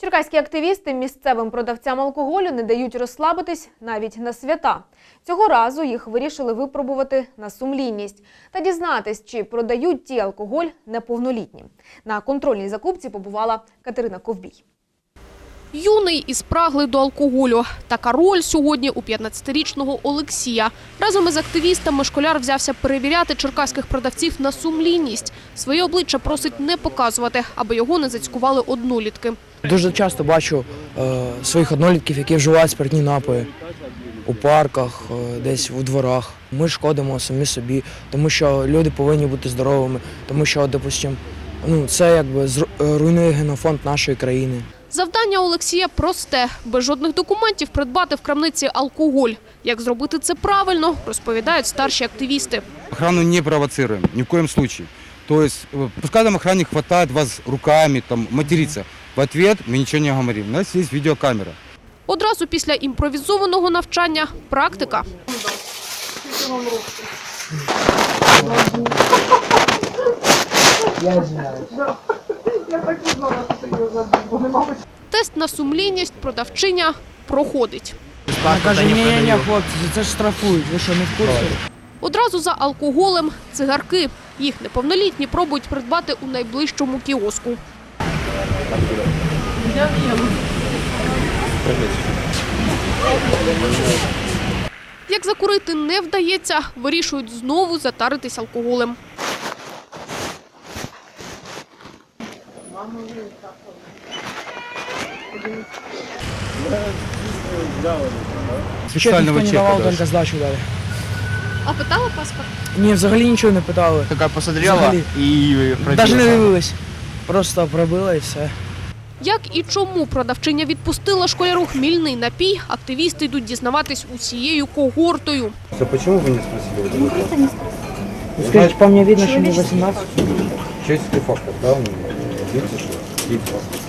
Черкаські активісти місцевим продавцям алкоголю не дають розслабитись навіть на свята. Цього разу їх вирішили випробувати на сумлінність та дізнатись, чи продають ті алкоголь неповнолітнім. На контрольній закупці побувала Катерина Ковбій. Юний і спраглий до алкоголю. Така роль сьогодні у 15-річного Олексія. Разом із активістами школяр взявся перевіряти черкаських продавців на сумлінність. Своє обличчя просить не показувати, аби його не зацькували однолітки. Дуже часто бачу е, своїх однолітків, які вживають спиртні напої у парках, е, десь у дворах. Ми шкодимо самі собі, тому що люди повинні бути здоровими, тому що, допустим, ну, це якби е, руйнує генофонд нашої країни. Завдання Олексія просте – без жодних документів придбати в крамниці алкоголь. Як зробити це правильно, розповідають старші активісти. Охрану не провоцируем, ни в коем случае. То есть, э, пускай там охранник хватает вас руками, там, матерится. В ответ мы ничего не говорим. У нас есть видеокамера. Одразу після імпровізованого навчання – практика. Тест на сумлінність продавчиня проходить. Вона каже, ні, ні, ні, хлопці, це ж штрафують. Ви що не в курсі? Одразу за алкоголем – цигарки. Їх неповнолітні пробують придбати у найближчому кіоску. Як закурити не вдається, вирішують знову затаритись алкоголем. Ще Специального ніхто не давав, даже. тільки здачу дали. А питала паспорт? Ні, взагалі нічого не питали. Така посмотрела Взагалі. і Навіть не дивились. Просто пробила і все. Як і чому продавчиня відпустила школяру хмільний напій, активісти йдуть дізнаватись усією когортою. Почему вы не спросили? Скажіть, по мені видно, що не 18. Честный фактор, да? Видите паспорт.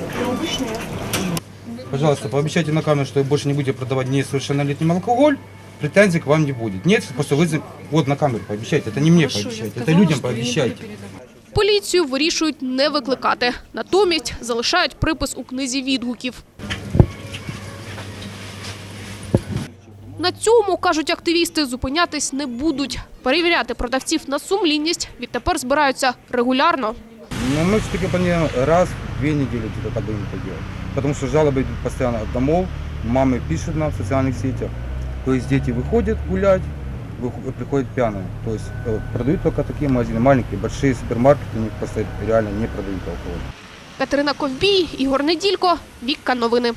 Пожалуйста, пообещайте на камеру, что вы больше не будете продавать несовершеннолетним алкоголь. Претензий к вам не будет. Нет, просто вы... за- Вот на камеру пообещайте. Это не мне пообещайте, это людям пообещайте. Поліцію вирішують не викликати. Натомість залишають припис у книзі відгуків. На цьому, кажуть активісти, зупинятись не будуть. Перевіряти продавців на сумлінність відтепер збираються регулярно. Но мы все-таки понимаем, раз в две недели где-то так будем это делать. Потому что жалобы идут постоянно от домов, мамы пишут нам в социальных сетях. То есть дети выходят гулять, выху- приходят пьяные. То есть э, продают только такие магазины, маленькие, большие супермаркеты, у них просто реально не продают алкоголь. Катерина Ковбій, Ігор Неділько, Вікка Новини.